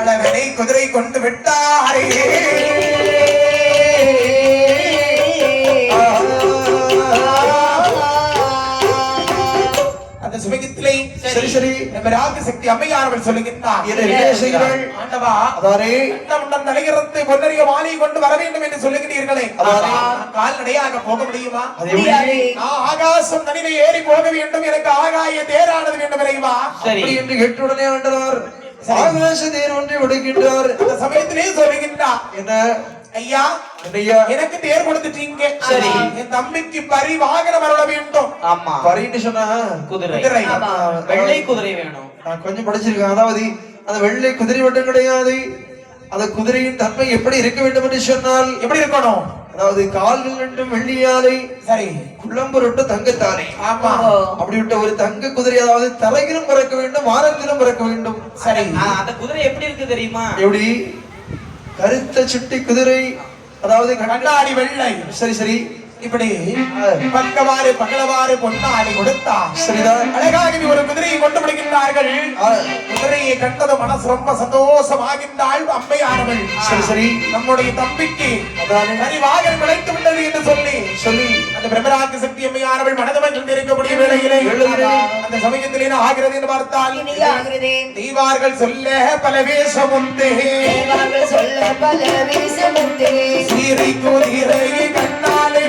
அழகனை குதிரை கொண்டு விட்டாரே. அந்த சுபகத்திலே சரி சரி நம்ம ராகசக்தி அம்மையானவள் சொல்லுகின்றார். என்ன என்ன செய்கிறாள்? ஆண்டவா அதாரே தலையிறத்து பொன்னறிய மாலை கொண்டு வர வேண்டும் என்று சொல்லுகிறீர்களே. கால்நடையாக போக முடியுமா? ஆகாசம் தனிலே ஏறி போக வேண்டும். எனக்கு ஆகாய தேரானது வேண்டும் இறைவா. என்று கேட்ட உடனே ஆண்டவர் ஒன்றை விடுகின்றார். அந்த சமயத்திலே சொல்லுகின்றார். என்ன? ஐயா என்னையா? எனக்கு தேர் கொடுத்துட்டீங்க சரி. என் தம்பிக்கு பரி வாகனம் வேண்டும். ஆமா. பரின்னு சொன்னா? குதிரை. குதிரை. ஆமா. வெள்ளை குதிரை வேணும். நான் கொஞ்சம் படிச்சிருக்கேன். அதாவது அந்த வெள்ளை குதிரை மட்டும் கிடையாது. அந்த குதிரையின் தன்மை எப்படி இருக்க வேண்டும் என்று சொன்னால் எப்படி இருக்கணும்? அதாவது கால்கள் ரெண்டும் வெள்ளியாலை சரி. குள்ளம்பொருட்டு தங்கத்தாரை ஆமா. அப்படிப்பட்ட ஒரு தங்க குதிரை அதாவது தலையிலும் பறக்க வேண்டும் வாரத்திலும் பறக்க வேண்டும். சரி. அந்த குதிரை எப்படி இருக்கு தெரியுமா? எப்படி? கருத்த சுட்டி குதிரை அதாவது கண்ணா- கண்ணாடி வெள்ளை. சரி சரி. இப்படி பக்கவாறு பகலவாறு பொன்னாடி கொடுத்தா சரிதான் அழகாக ஒரு குதிரையை கொண்டு விடுகின்றார்கள். குதிரையை கண்டது மனசு ரொம்ப சந்தோஷமாகின்றாள் அம்மையானவள். சரி சரி. நம்முடைய தம்பிக்கு வாகனம் கிடைத்து விட்டது என்று சொல்லி சொல்லி. அந்த பிரபராக்கு சக்தி அம்மையானவள் மனதவன் இருக்கக்கூடிய வேளையிலே அந்த சமயத்திலே என்ன ஆகிறது என்று பார்த்தால் தெய்வார்கள் சொல்ல பல வேஷம் உண்டு. சொல்ல பல குதிரை கண்ணாலை பார்த்தார் குதிரையை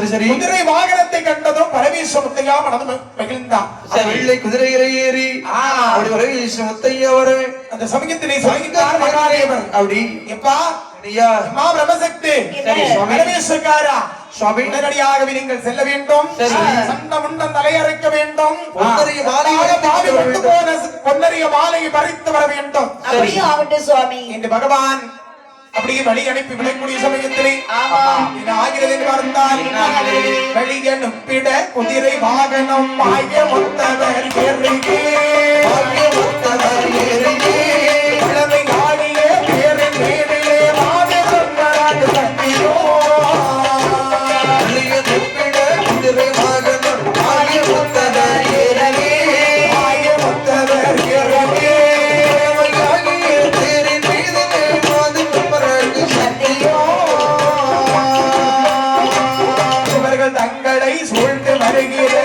சரி, சரி. குதிரை வாகனத்தை கண்டதும் பரமேஸ்வரத்தையா மனது மகிழ்ந்தான். வெள்ளை குதிரையில ஏறி ஆ. அப்படி வர முத்தையா வர அந்த சமயத்திலே சொல்கின்றார் மகாதேவன். அப்படி. எப்பா? ஐயா அம்மா பிரம்மசக்தி. சரி, சுவாமி. பரமேஸ்வரக்காரா சுவாமி. உடனடியாகவே நீங்கள் செல்ல வேண்டும். சண்ட முண்டம் தலையறைக்க வேண்டும். பொன்னரிய மாலையை பறித்து வர வேண்டும். அப்படியே ஆகட்டும் சுவாமி. என்று பகவான் அப்படியே வழி அனுப்பி விடக்கூடிய சமயத்திலே ஆகிறது பார்த்தால் வழி அனுப்பிட குதிரை வாகனம் ஆகிய மொத்தவர் பெருகே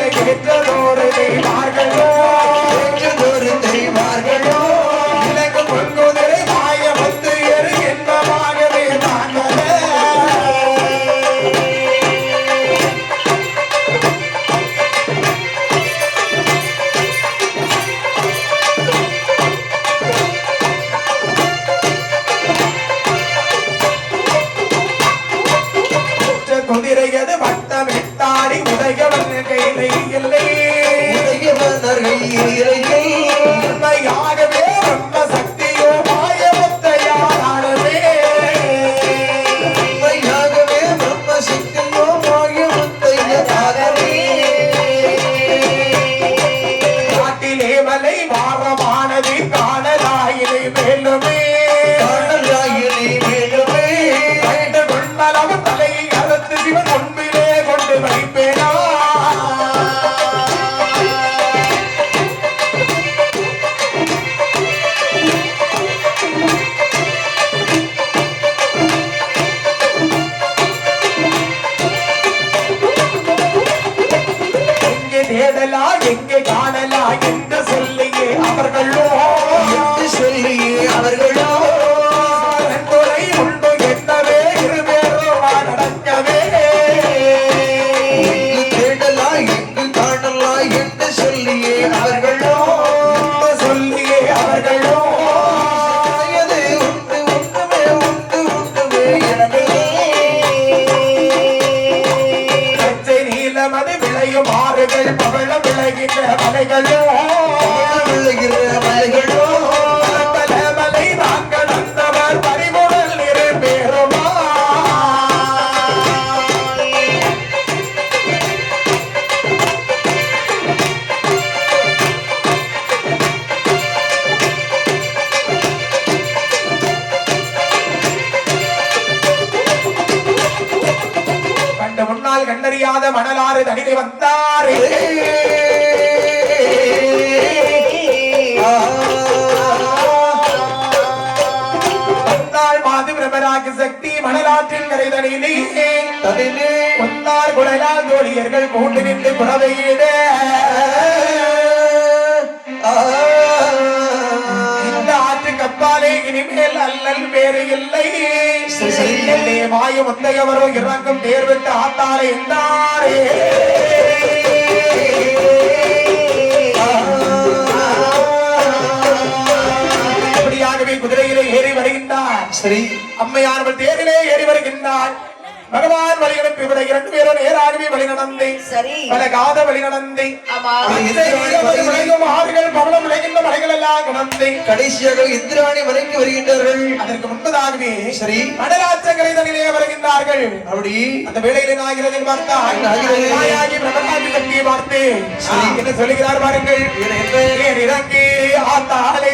ஏற்றதோரு தெய்வார்களோ எங்கே காணலா விளைகின்ற மலைகளோ மலைகளோ வந்தவர் பறிமுதல் பேருமா கண்டறியாத மணலாறு தனிதை வந்தாரே. பிரமராக சக்தி மணலாற்றின் கரைதனிலே தனிலே ஒன்னார் குடலால் தோழியர்கள் கூண்டு நின்று இந்த இனிமேல் அல்லல் வேறு இல்லை. எல்லே மாய முத்தையவரோ இறங்கும் தேர்விட்டு ஆத்தாலே என்றாரே குதிரையிலே சரி அம்மையானவள் தேரிலே ஏறி வருகின்றாள். பகவான் வழி அனுப்பி விட இரண்டு பேரும் நேராகவே வழி நடந்தே சரி பல காத வழி நடந்தே ஆமா விளையும் ஆறுகள் பவளம் விளைகின்ற மலைகள் எல்லாம் கடந்தே. கடைசியாக இந்திராணி மலைக்கு வருகின்றார்கள். அதற்கு முன்பதாகவே சரி மடலாற்றங்கரை தனிலே வருகின்றார்கள். அப்படி. அந்த பார்த்தால் என்ன ஆகிறது? தாயாகி பிரபலாதி சக்தியை பார்த்து சரி. என்ன சொல்லுகிறார் பாருங்கள். இறங்கி ஆத்தாலே